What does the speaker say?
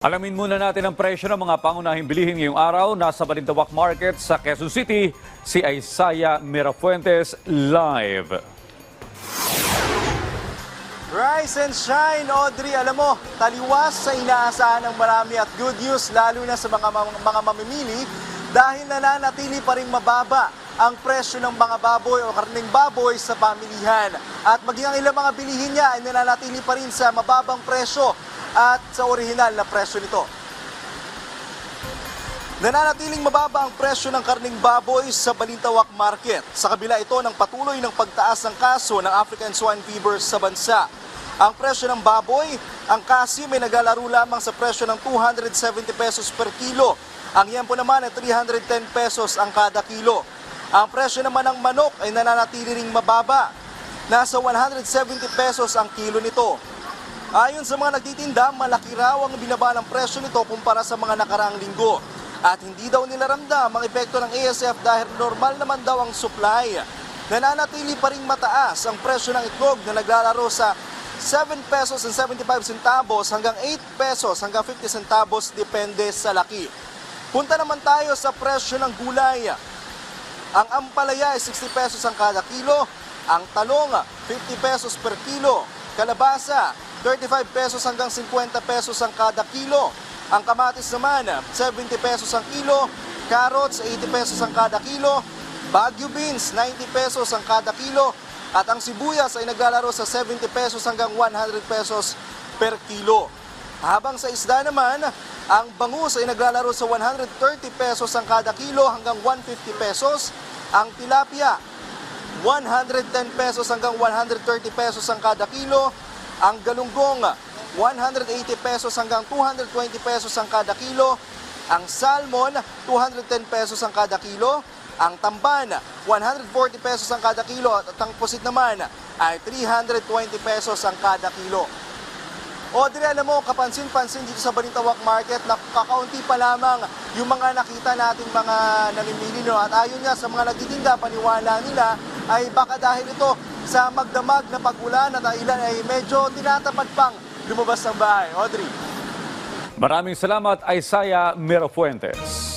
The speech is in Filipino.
Alamin muna natin ang presyo ng mga pangunahing bilihin ngayong araw. Nasa Balintawak Market sa Quezon City, si Isaiah Mirafuentes live. Rise and shine, Audrey. Alam mo, taliwas sa inaasahan ng marami at good news lalo na sa mga, mga, mamimili dahil nananatili pa rin mababa ang presyo ng mga baboy o karning baboy sa pamilihan. At maging ang ilang mga bilihin niya ay nananatili pa rin sa mababang presyo at sa orihinal na presyo nito. Nananatiling mababa ang presyo ng karning baboy sa Balintawak Market. Sa kabila ito ng patuloy ng pagtaas ng kaso ng African Swine Fever sa bansa. Ang presyo ng baboy, ang kasi may naglalaro lamang sa presyo ng 270 pesos per kilo. Ang yempo naman ay 310 pesos ang kada kilo. Ang presyo naman ng manok ay nananatili ring mababa. Nasa 170 pesos ang kilo nito. Ayon sa mga nagtitinda, malaki raw ang binaba ng presyo nito kumpara sa mga nakaraang linggo. At hindi daw nila ramdam ang epekto ng ASF dahil normal naman daw ang supply. Nananatili pa rin mataas ang presyo ng itlog na naglalaro sa 7 pesos and 75 centavos hanggang 8 pesos hanggang 50 centavos depende sa laki. Punta naman tayo sa presyo ng gulay. Ang ampalaya ay 60 pesos ang kada kilo, ang talong 50 pesos per kilo, kalabasa 35 pesos hanggang 50 pesos ang kada kilo, ang kamatis naman 70 pesos ang kilo, carrots 80 pesos ang kada kilo, Baguio beans 90 pesos ang kada kilo, at ang sibuyas ay naglalaro sa 70 pesos hanggang 100 pesos per kilo. Habang sa isda naman, ang bangus ay naglalaro sa 130 pesos ang kada kilo hanggang 150 pesos. Ang tilapia, 110 pesos hanggang 130 pesos ang kada kilo. Ang galunggong, 180 pesos hanggang 220 pesos ang kada kilo. Ang salmon, 210 pesos ang kada kilo. Ang tamban, 140 pesos ang kada kilo. At ang pusit naman ay 320 pesos ang kada kilo. Audrey, alam mo, kapansin-pansin dito sa Balintawak Market na kakaunti pa lamang yung mga nakita nating mga namimili. No? At ayon nga sa mga nagtitinda, paniwala nila ay baka dahil ito sa magdamag na pagulan at ilan ay medyo tinatamad pang lumabas ng bahay. Audrey. Maraming salamat, Isaiah Mirafuentes.